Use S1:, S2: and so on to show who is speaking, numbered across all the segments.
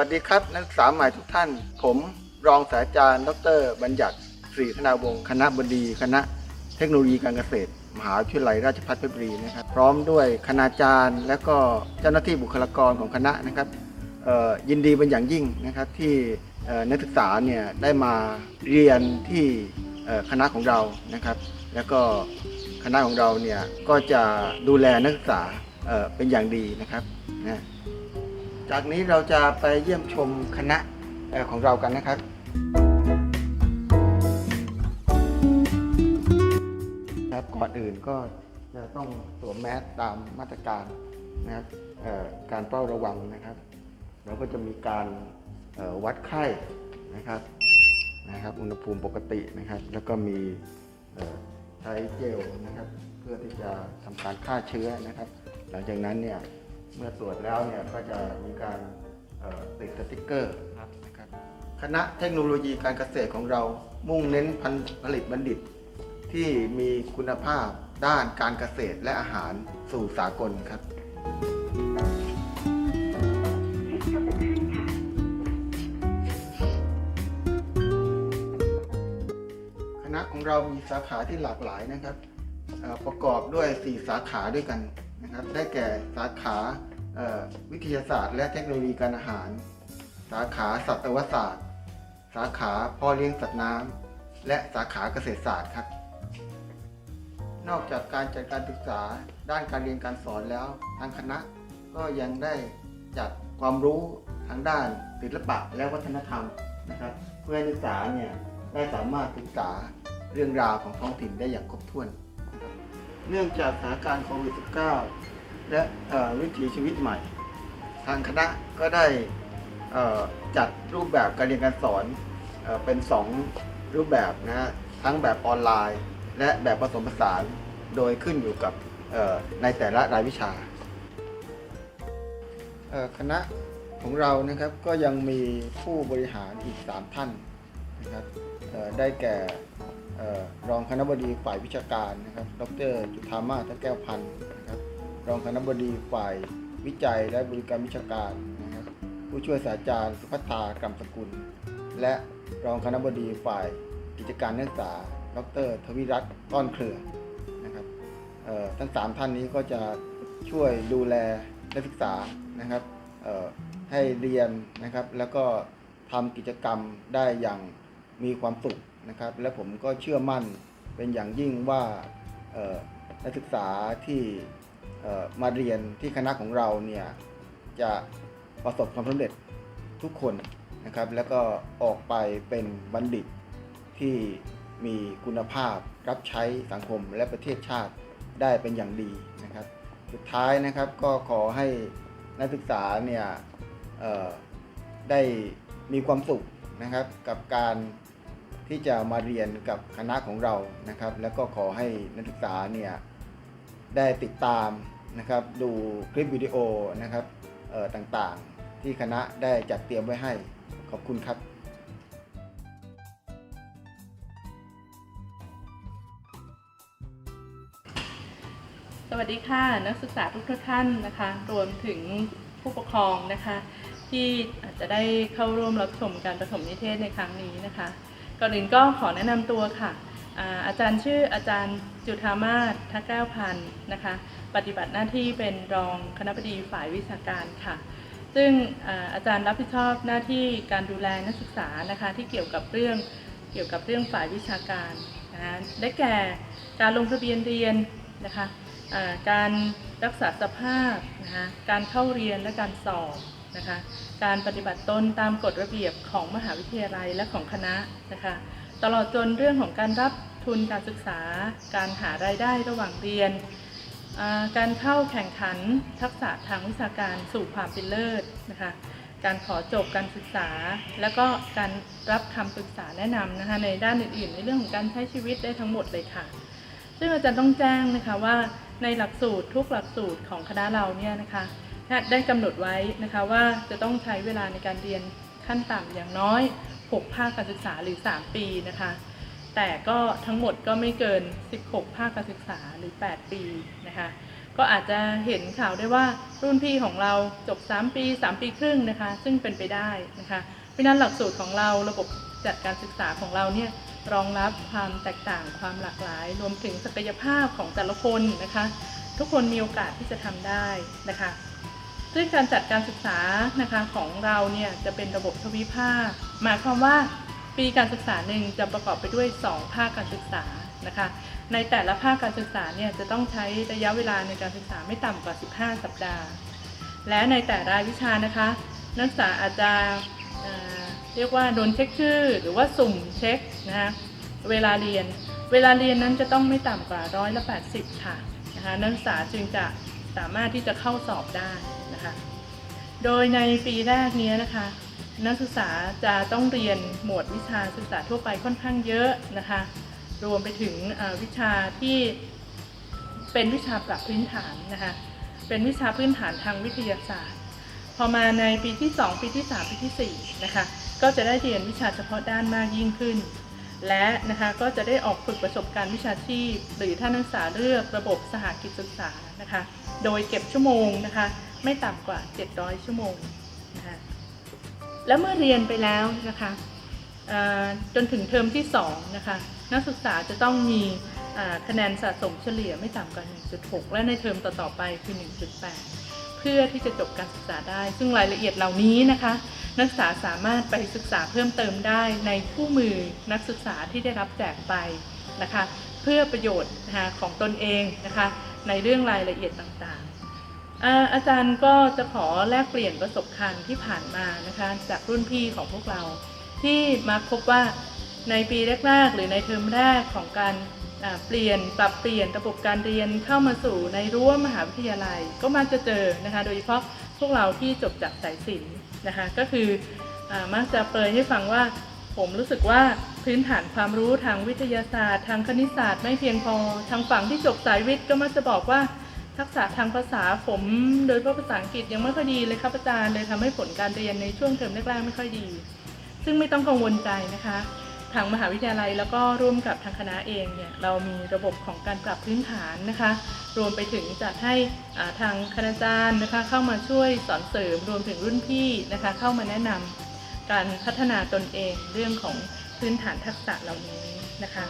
S1: วัสดีครับ นักศึกษาใหม่ทุกท่าน ผมรองศาสตราจารย์ ดร บัญญัติศรีธนาวงศ์คณะบดี คณะเทคโนโลยีการเกษตร มหาวิทยาลัยราชภัฏเพชรบุรีนะครับ พร้อมด้วยคณาจารย์ และก็เจ้าหน้าที่บุคลากรของคณะนะครับยินดีเป็นอย่างยิ่งนะครับที่นักศึกษาเนี่ยได้มาเรียนที่คณะของเรานะครับ แล้วก็คณะของเราเนี่ยก็จะดูแลนักศึกษาเเป็นอย่างดีนะครับนะ จากนี้เราจะไปเยี่ยมชมคณะของเรากันนะครับ ครับก่อนอื่นก็จะต้องสวมแมสตามมาตรการนะครับการเฝ้าระวังนะครับเราก็จะมีการวัดไข้นะครับนะครับ อุณหภูมิปกตินะครับ แล้วก็มีใช้เจลนะครับ เพื่อที่จะทำการฆ่าเชื้อนะครับ หลังจากนั้นเนี่ย เมื่อตรวจแล้วเนี่ยก็จะมีการเอ่อติดสติ๊กเกอร์นะครับคณะเทคโนโลยีการเกษตรของเรามุ่งเน้นพันผลิตบัณฑิต ที่มีคุณภาพด้านการเกษตรและอาหารสู่สากลครับคณะของเรามีสาขาที่หลากหลายนะครับเอ่อประกอบด้วย 4 สาขาด้วยกัน นะครับ ได้แก่สาขาวิทยาศาสตร์ และเทคโนโลยีการอาหาร สาขาสัตวศาสตร์ สาขาพ่อเลี้ยงสัตว์น้ำและสาขาเกษตรศาสตร์ครับ นอกจากการจัดการศึกษาด้านการเรียนการสอนแล้วทางคณะก็ยังได้จัดความรู้ทางด้านศิลปะและวัฒนธรรมนะครับ เพื่อให้นักศึกษาเนี่ยได้สามารถศึกษาเรื่องราวของท้องถิ่นได้อย่างครบถ้วน เนื่องจากสถานการณ์โควิด -19 และวิถีชีวิตใหม่ ทางคณะก็ได้จัดรูปแบบการเรียนการสอนเอเป็น 2 รูปแบบนะฮะทั้งแบบออนไลน์ และแบบผสมผสานโดยขึ้นอยู่กับในแต่ละรายวิชาคณะของเรานะครับก็ยังมีผู้บริหารอีก 3 ท่านนะครับได้แก่ รองคณบดีฝ่ายวิชาการนะครับ ดรจุธามาศแก้วพันธ์นะครับ รองคณบดีฝ่ายวิจัยและบริการวิชาการนะครับ ผู้ช่วยศาสตราจารย์สุภัทากรรมสกุล และรองคณบดีฝ่ายกิจการนักศึกษา ดรทวิรัตน์ต้อนเครือนะครับทั้งสามท่านนี้ก็จะช่วยดูแลนักศึกษานะครับให้เรียนนะครับ แล้วก็ทำกิจกรรมได้อย่างมีความสุข นะครับ และผมก็เชื่อมั่นเป็นอย่างยิ่งว่านักศึกษาที่มาเรียนที่คณะของเราเนี่ยจะประสบความสำเร็จทุกคนนะครับ แล้วก็ออกไปเป็นบัณฑิตที่มีคุณภาพรับใช้สังคมและประเทศชาติได้เป็นอย่างดีนะครับ สุดท้ายนะครับก็ขอให้นักศึกษาเนี่ยได้มีความสุขนะครับกับการ ที่จะมาเรียนกับคณะของเรานะครับ แล้วก็ขอให้นักศึกษาเนี่ยได้ติดตามนะครับ ดูคลิปวิดีโอนะครับต่างๆ ที่คณะได้จัดเตรียมไว้ให้ขอบคุณครับ
S2: สวัสดีค่ะนักศึกษาทุกท่านนะคะ รวมถึงผู้ปกครองนะคะ ที่อาจจะได้เข้าร่วมรับชมการประถมนิเทศในครั้งนี้นะคะ ก่อนอื่นก็ขอแนะนำตัวค่ะอาอาจารย์ชื่ออาจารย์จุธามาศทักแก้วพันธ์นะคะ ปฏิบัติหน้าที่เป็นรองคณะบดีฝ่ายวิชาการค่ะ ซึ่งอาอาจารย์รับผิดชอบหน้าที่การดูแลนักศึกษานะคะที่เกี่ยวกับเรื่องเกี่ยวกับเรื่องฝ่ายวิชาการนะคะได้แก่การลงทะเบียนเรียนนะคะาการรักษาสภาพนะคะการเข้าเรียนและการสอบ นะคะ การปฏิบัติตนตามกฎระเบียบของมหาวิทยาลัยและของคณะนะคะ ตลอดจนเรื่องของการรับทุนการศึกษา การหารายได้ระหว่างเรียน การเข้าแข่งขันทักษะทางวิชาการสู่ความเป็นเลิศนะคะ การขอจบการศึกษา แล้วก็การรับคำปรึกษาแนะนำนะคะในด้านอื่นๆ ในเรื่องของการใช้ชีวิตได้ทั้งหมดเลยค่ะ ซึ่งอาจารย์ต้องแจ้งนะคะว่าในหลักสูตรทุกหลักสูตรของคณะเราเนี่ยนะคะ ได้กำหนดไว้นะคะว่าจะต้องใช้เวลาในการเรียนขั้นต่ำอย่างน้อย 6 ภาคการศึกษาหรือ 3 ปีนะคะ แต่ก็ทั้งหมดก็ไม่เกิน 16 ภาคการศึกษาหรือ 8 ปีนะคะ ก็อาจจะเห็นข่าวได้ว่ารุ่นพี่ของเราจบ 3 ปี 3 ปีครึ่งนะคะ ซึ่งเป็นไปได้นะคะ เพราะฉะนั้นหลักสูตรของเราระบบจัดการศึกษาของเราเนี่ยรองรับความแตกต่างความหลากหลาย รวมถึงศักยภาพของแต่ละคนนะคะ ทุกคนมีโอกาสที่จะทำได้นะคะ ซึ่งการจัดการศึกษานะคะของเราเนี่ยจะเป็นระบบทวิภาค หมายความว่าปีการศึกษาหนึ่งจะประกอบไปด้วย 2 ภาคการศึกษานะคะ ในแต่ละภาคการศึกษาเนี่ยจะต้องใช้ระยะเวลาในการศึกษาไม่ต่ำกว่า 15 สัปดาห์ และในแต่ละวิชานะคะ นักศึกษาอาจจะเอ่อเรียกว่าโดนเช็คชื่อ หรือว่าสุ่มเช็คนะคะเวลาเรียน เวลาเรียนนั้นจะต้องไม่ต่ำกว่าร้อยละ80 ค่ะนะคะนักศึกษาจึงจะสามารถที่จะเข้าสอบได้ นะคะ โดยในปีแรกนี้นะคะ นักศึกษาจะต้องเรียนหมวดวิชาศึกษาทั่วไปค่อนข้างเยอะนะคะ รวมไปถึงวิชาที่เป็นวิชาปรับพื้นฐานนะคะ เป็นวิชาพื้นฐานทางวิทยาศาสตร์ พอมาในปีที่ 2 ปีที่ 3 ปีที่ 4 นะคะ ก็จะได้เรียนวิชาเฉพาะด้านมากยิ่งขึ้น และนะคะก็จะได้ออกฝึกประสบการณ์วิชาชีพ หรือถ้านักศึกษาเลือกระบบสหกิจศึกษานะคะ โดยเก็บชั่วโมงนะคะ ไม่ต่ำกว่า 700 ชั่วโมงนะคะแล้วเมื่อเรียนไปแล้วนะคะจนถึงเทอมที่2นะคะนักศึกษาจะต้องมีคะแนนสะสมเฉลี่ยไม่ต่ำกว่า 1.6 และในเทอมต่อๆไปคือ 1.8 เพื่อที่จะจบการศึกษาได้ ซึ่งรายละเอียดเหล่านี้นะคะ นักศึกษาสามารถไปศึกษาเพิ่มเติมได้ในคู่มือนักศึกษาที่ได้รับแจกไปนะคะ เพื่อประโยชน์ของตนเองนะคะ ในเรื่องรายละเอียดต่างๆ อาอาจารย์ก็จะขอแลกเปลี่ยนประสบการณ์ที่ผ่านมานะคะจากรุ่นพี่ของพวกเรา ที่มาพบว่าในปีแรกๆ หรือในเทอมแรกของการเปลี่ยนปรับเปลี่ยนระบบการเรียนเข้ามาสู่ในรั้วมหาวิทยาลัย ก็มาจะเจอนะคะ โดยเฉพาะพวกเราที่จบจากสายศิลป์นะคะก็คืออมักจะเปรยให้ฟังว่าผมรู้สึกว่าพื้นฐานความรู้ทางวิทยาศาสตร์ ทางคณิตศาสตร์ไม่เพียงพอทางฝั่งที่จบสายวิทย์ก็มักจะบอกว่า ทักษะทางภาษาผมโดยเฉพาะภาษาอังกฤษยังไม่ค่อยดีเลยครับอาจารย์เลยทำให้ผลการเรียนในช่วงเทอมแรกๆไม่ค่อยดี ซึ่งไม่ต้องกังวลใจนะคะ ทางมหาวิทยาลัยแล้วก็ร่วมกับทางคณะเองเนี่ยเรามีระบบของการปรับพื้นฐานนะคะ รวมไปถึงจัดให้ทางคณาจารย์นะคะเข้ามาช่วยสอนเสริมรวมถึงรุ่นพี่นะคะเข้ามาแนะนำการพัฒนาตนเองเรื่องของพื้นฐานทักษะเหล่านี้นะคะ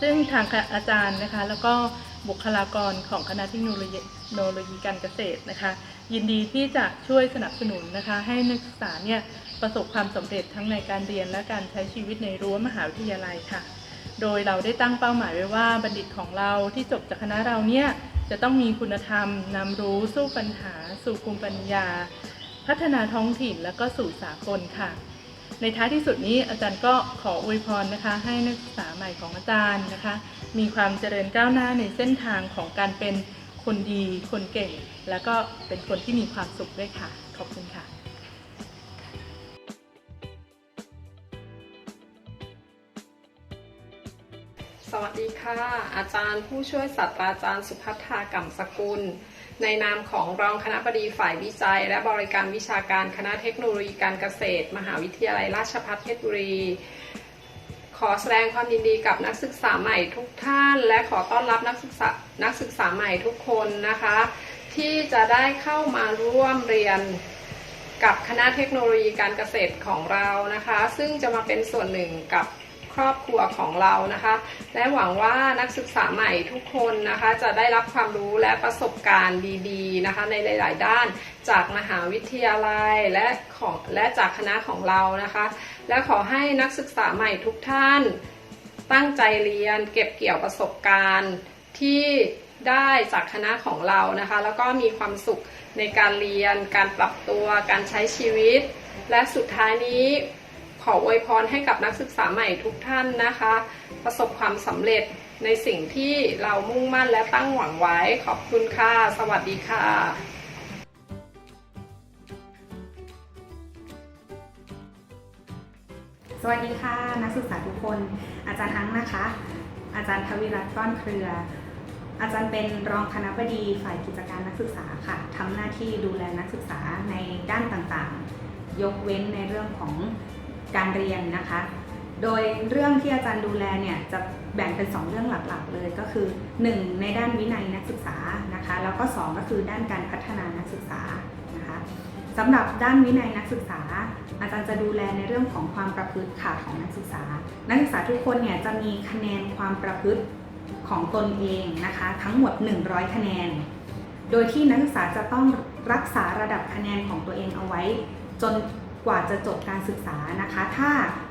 S2: ซึ่งทางอาจารย์นะคะแล้วก็ บุคลากรของคณะเทคโนโลยีโนโลยีการเกษตรนะคะ ยินดีที่จะช่วยสนับสนุนนะคะ ให้นักศึกษาเนี่ยประสบความสำเร็จทั้งในการเรียนและการใช้ชีวิตในรั้วมหาวิทยาลัยค่ะ โดยเราได้ตั้งเป้าหมายไว้ว่าบัณฑิตของเราที่จบจากคณะเราเนี่ยจะต้องมีคุณธรรมนำรู้สู้ปัญหา สู่ภูมิปัญญา พัฒนาท้องถิ่นแล้วก็สู่สากลค่ะ ในท้ายที่สุดนี้อาจารย์ก็ขออวยพรนะคะ ให้นักศึกษาใหม่ของอาจารย์นะคะ มีความเจริญก้าวหน้าในเส้นทางของการเป็นคนดี คนเก่ง แล้วก็เป็นคนที่มีความสุขด้วยค่ะ ขอบคุณค่ะ
S3: สวัสดีค่ะ อาจารย์ผู้ช่วยศาสตราจารย์สุพัฒากัมสกุล ในนามของรองคณะบดีฝ่ายวิจัย และบริการวิชาการคณะเทคโนโลยีการเกษตร มหาวิทยาลัยราชภัฏเพชรบุรี ขอแสดงความยินดีกับนักศึกษาใหม่ทุกท่าน และขอต้อนรับนักศึกษานักศึกษาใหม่ทุกคนนะคะ ที่จะได้เข้ามาร่วมเรียนกับคณะเทคโนโลยีการเกษตรของเรานะคะ ซึ่งจะมาเป็นส่วนหนึ่งกับ รอบครัวของเรานะคะ และหวังว่านักศึกษาใหม่ทุกคนนะคะจะได้รับความรู้และประสบการณ์ดีๆนะคะในหลาย ๆ ด้านจากมหาวิทยาลัยและของและจากคณะของเรานะคะ และขอให้นักศึกษาใหม่ทุกท่าน ตั้งใจเรียนเก็บเกี่ยวประสบการณ์ที่ได้จากคณะของเรานะคะ แล้วก็มีความสุขในการเรียน การปรับตัว การใช้ชีวิต และสุดท้ายนี้ ออวยพรให้กับนักศึกษาใหม่ทุกท่านนะคะ ประสบความสำเร็จในสิ่งที่เรามุ่งมั่นและตั้งหวังไว้ขอบคุณค่ะ สวัสดีค่ะ
S4: สวัสดีค่ะ นักศึกษาทุกคน อาจารย์ทั้งนะคะ อาจารย์ทวิรัตน์ต้อนเครือ อาจารย์เป็นรองคณะบดีฝ่ายกิจการนักศึกษาค่ะทำหน้าที่ดูแลนักศึกษาในด้านต่างๆ ยกเว้นในเรื่องของ การเรียนนะคะ โดยเรื่องที่อาจารย์ดูแลเนี่ยจะแบ่งเป็น 2 เรื่องหลักๆ เลยก็คือ 1 ในด้านวินัยนักศึกษานะคะ แล้วก็ 2 ก็คือด้านการพัฒนานักศึกษานะคะสำหรับด้านวินัยนักศึกษา อาจารย์จะดูแลในเรื่องของความประพฤติค่ะของนักศึกษา นักศึกษาทุกคนเนี่ยจะมีคะแนนความประพฤติของตนเองนะคะ ทั้งหมด 100 คะแนน โดยที่นักศึกษาจะต้องรักษาระดับคะแนนของตัวเองเอาไว้ จน กว่าจะจบการศึกษานะคะ ถ้า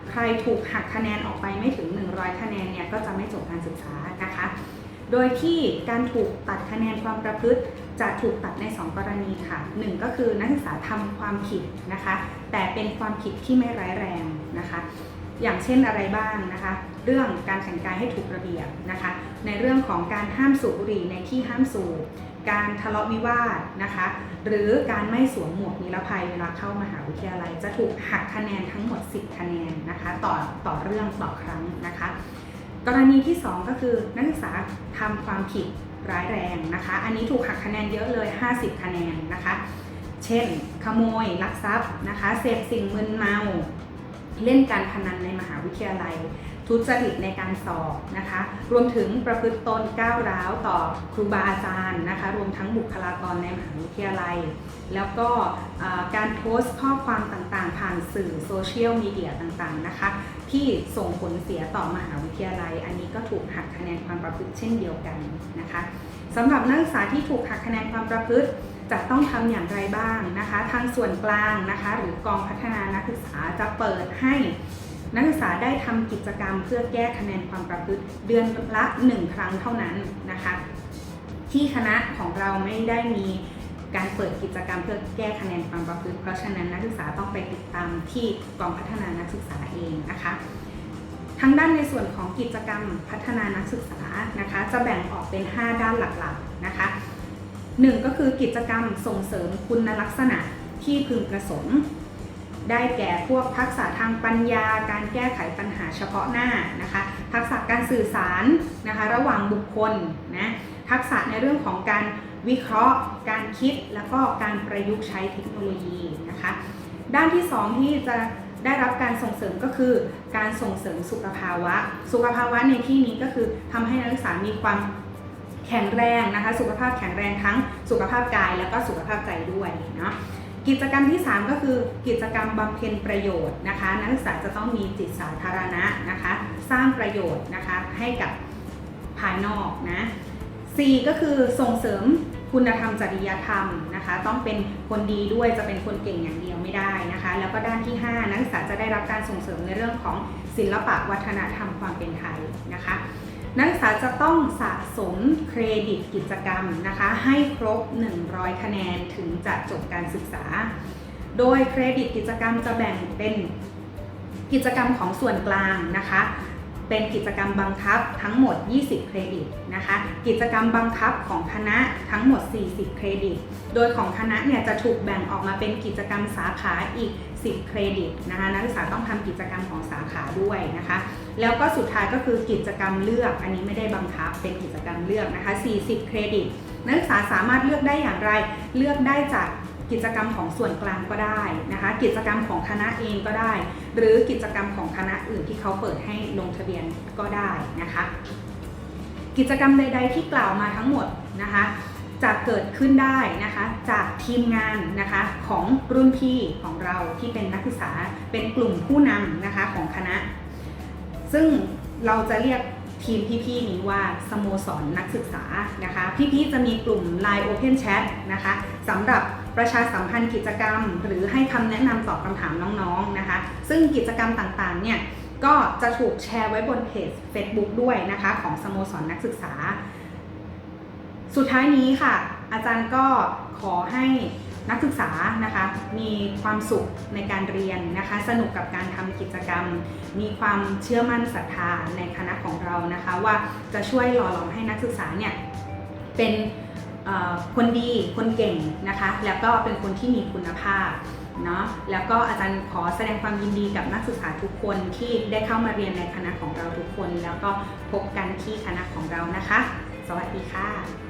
S4: ใครถูกหักคะแนนออกไปไม่ถึง 100 คะแนนเนี่ยก็จะไม่จบการศึกษานะคะ โดยที่การถูกตัดคะแนนความประพฤติจะถูกตัดใน 2 กรณีค่ะ 1 ก็คือนักศึกษาทำความผิดนะคะ แต่เป็นความผิดที่ไม่ร้ายแรงนะคะ อย่างเช่นอะไรบ้างนะคะ เรื่องการแต่งกายให้ถูกระเบียบนะคะ ในเรื่องของการห้ามสูบบุหรี่ในที่ห้ามสูบ การทะเลาะวิวาทนะคะ หรือการไม่สวมหมวกนิรภัยเวลาเข้ามหาวิทยาลัย จะถูกหักคะแนนทั้งหมด 10 คะแนนนะคะต่อต่อเรื่องต่อครั้งนะคะ กรณีที่ 2 ก็คือนักศึกษาทำความผิดร้ายแรงนะคะ อันนี้ถูกหักคะแนนเยอะเลย 50 คะแนนนะคะ เช่น ขโมย ลักทรัพย์นะคะ เสพสิ่งมึนเมา เล่นการพนันในมหาวิทยาลัย ทุจริตในการสอบนะคะ รวมถึงประพฤติตนก้าวร้าวต่อครูบาอาจารย์นะคะ รวมทั้งบุคลากรในมหาวิทยาลัย แล้วก็การโพสต์ข้อความต่างๆ ผ่านสื่อโซเชียลมีเดียต่างๆนะคะ ที่ส่งผลเสียต่อมหาวิทยาลัย อันนี้ก็ถูกหักคะแนนความประพฤติเช่นเดียวกันนะคะสำหรับนักศึกษาที่ถูกหักคะแนนความประพฤติจะต้องทำอย่างไรบ้างนะคะ ทางส่วนกลางนะคะ หรือกองพัฒนานักศึกษาจะเปิดให้ นักศึกษาได้ทำกิจกรรมเพื่อแก้คะแนนความประพฤติเดือนละ 1 ครั้งเท่านั้นนะคะ ที่คณะของเราไม่ได้มีการเปิดกิจกรรมเพื่อแก้คะแนนความประพฤติ เพราะฉะนั้นนักศึกษาต้องไปติดตามที่กองพัฒนานักศึกษาเองนะคะทางด้านในส่วนของกิจกรรมพัฒนานักศึกษานะคะ จะแบ่งออกเป็น 5 ด้านหลักๆนะคะหนึ่งก็คือกิจกรรมส่งเสริมคุณลักษณะที่พึงประสงค์ ได้แก่พวกทักษะทางปัญญา การแก้ไขปัญหาเฉพาะหน้านะคะ ทักษะการสื่อสารนะคะระหว่างบุคคลนะทักษะในเรื่องของการวิเคราะห์ การคิดแล้วก็การประยุกต์ใช้เทคโนโลยีนะคะด้านที่ 2 ที่จะได้รับการส่งเสริมก็คือ การส่งเสริมสุขภาวะ สุขภาวะในที่นี้ก็คือทำให้นักศึกษามีความแข็งแรงนะคะ สุขภาพแข็งแรงทั้งสุขภาพกายแล้วก็สุขภาพใจด้วยเนาะ กิจกรรมที่ 3 ก็คือกิจกรรมบำเพ็ญประโยชน์นะคะ นักศึกษาจะต้องมีจิตสาธารณะนะคะ สร้างประโยชน์นะคะให้กับภายนอกนะ 4 ก็คือส่งเสริมคุณธรรมจริยธรรมนะคะ ต้องเป็นคนดีด้วยจะเป็นคนเก่งอย่างเดียวไม่ได้นะคะ แล้วก็ด้านที่ 5 นักศึกษาจะได้รับการส่งเสริมในเรื่องของศิลปะวัฒนธรรมความเป็นไทยนะคะ นักศึกษาจะต้องสะสมเครดิตกิจกรรมนะคะ ให้ครบ 100 คะแนนถึงจะจบการศึกษา โดยเครดิตกิจกรรมจะแบ่งเป็นกิจกรรมของส่วนกลางนะคะ เป็นกิจกรรมบังคับทั้งหมด 20 เครดิตนะคะ กิจกรรมบังคับของคณะทั้งหมด 40 เครดิต โดยของคณะเนี่ยจะถูกแบ่งออกมาเป็นกิจกรรมสาขาอีก 10 เครดิตนะคะ นักศึกษาต้องทำกิจกรรมของสาขาด้วยนะคะ แล้วก็สุดท้ายก็คือกิจกรรมเลือก อันนี้ไม่ได้บังคับเป็นกิจกรรมเลือกนะคะ 40 เครดิต นักศึกษาสามารถเลือกได้อย่างไร เลือกได้จากกิจกรรมของส่วนกลางก็ได้นะคะ กิจกรรมของคณะเองก็ได้ หรือกิจกรรมของคณะอื่นที่เขาเปิดให้ลงทะเบียนก็ได้นะคะ กิจกรรมใด ๆ ที่กล่าวมาทั้งหมดนะคะจะเกิดขึ้นได้นะคะจากทีมงานนะคะของรุ่นพี่ของเราที่เป็นนักศึกษาเป็นกลุ่มผู้นำนะคะของคณะ ซึ่งเราจะเรียกทีมพี่ๆนี้ว่าสโมสรนนักศึกษานะคะ พี่ๆจะมีกลุ่ม Line Open Chat นะคะสำหรับประชาสัมพันธ์กิจกรรม หรือให้คำแนะนำตอบคำถามน้องๆนะคะ ซึ่งกิจกรรมต่างๆเนี่ยก็จะถูกแชร์ไว้บนเพจ Facebook ด้วยนะคะของสโมสรนนักศึกษา สุดท้ายนี้ค่ะ อาจารย์ก็ขอให้ นักศึกษานะคะมีความสุขในการเรียนนะคะ สนุกกับการทำกิจกรรม มีความเชื่อมั่นศรัทธาในคณะของเรานะคะ ว่าจะช่วยหล่อหลอมให้นักศึกษาเนี่ยเป็นคนดีคนเก่งนะคะ แล้วก็เป็นคนที่มีคุณภาพเนาะแล้วก็อาจารย์ขอแสดงความยินดีกับนักศึกษาทุกคนที่ได้เข้ามาเรียนในคณะของเราทุกคน แล้วก็พบกันที่คณะของเรานะคะ สวัสดีค่ะ